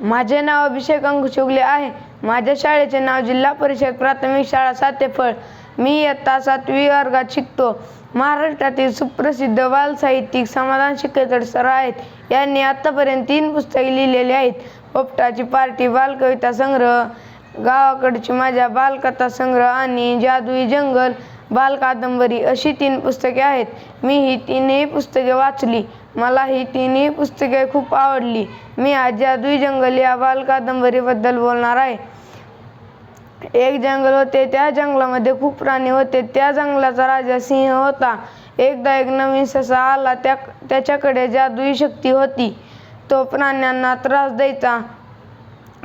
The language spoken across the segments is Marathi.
माझे नाव अभिषेक अंकुशुगले आहे. माझ्या शाळेचे नाव जिल्हा परिषद प्राथमिक शाळा सातेफळ. मी इयत्ता सातवी वर्गात शिकतो. महाराष्ट्रातील सुप्रसिद्ध बालसाहित्यिक समाधान शिकेतर सर आहेत. यांनी आत्तापर्यंत तीन पुस्तके लिहिलेली आहेत. पोपटाची पार्टी बालकविता संग्रह गावाकडची माझ्या बालकथा संग्रह आणि जादुई जंगल बालकादंबरी अशी तीन पुस्तके आहेत. मी ही तिन्ही पुस्तके वाचली. मला ही तिन्ही पुस्तके खूप आवडली. मी आज जादुई जंगल या बालकादंबरीबद्दल बोलणार आहे. एक जंगल होते त्या जंगलामध्ये खूप प्राणी होते. त्या जंगलाचा राजा सिंह होता. एकदा एक नवीन ससा आला त्या त्याच्याकडे जादुई शक्ती होती. तो प्राण्यांना त्रास द्यायचा.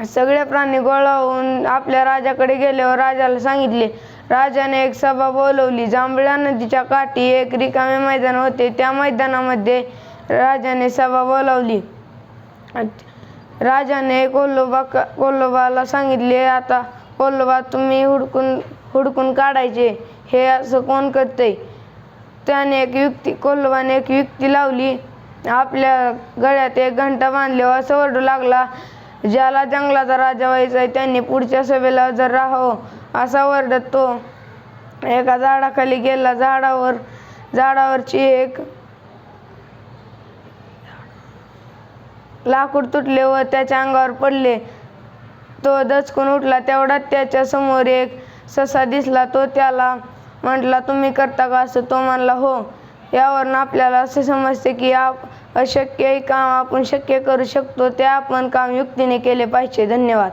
सगळे प्राणी गोळा होऊन आपल्या राजाकडे गेल्यावर राजाला सांगितले राजाने एक सभा बोलवली. जांभळ्या नदीच्या काठी एक रिकामे मैदान होते. त्या मैदानामध्ये राजाने सभा बोलावली. राजाने कोल्होबा कोल्होबाला सांगितले आता कोल्होबा तुम्ही हुडकून हुडकून काढायचे. हे असं कोण करते त्याने एक युक्ती कोल्होबाने एक युक्ती लावली. आपल्या गळ्यात एक घंटा बांधल्यावर असं ओरडू लागला ज्याला जंगलाचा राजा व्हायचा आहे त्यांनी पुढच्या सभेला हजर राहावं असा वरडत. तो एका झाडाखाली गेला झाडावर झाडावरची एक लाकूड तुटले व त्याच्या अंगावर पडले. तो दचकून उठला तेवढ्यात त्याच्यासमोर एक ससा दिसला. तो त्याला म्हटला तुम्ही करता का असं? तो म्हणला हो. यावरून आपल्याला असे समजते की आप अशक्य काम आपण शक्य करू शकतो ते आपण काम युक्तीने केले पाहिजे. धन्यवाद.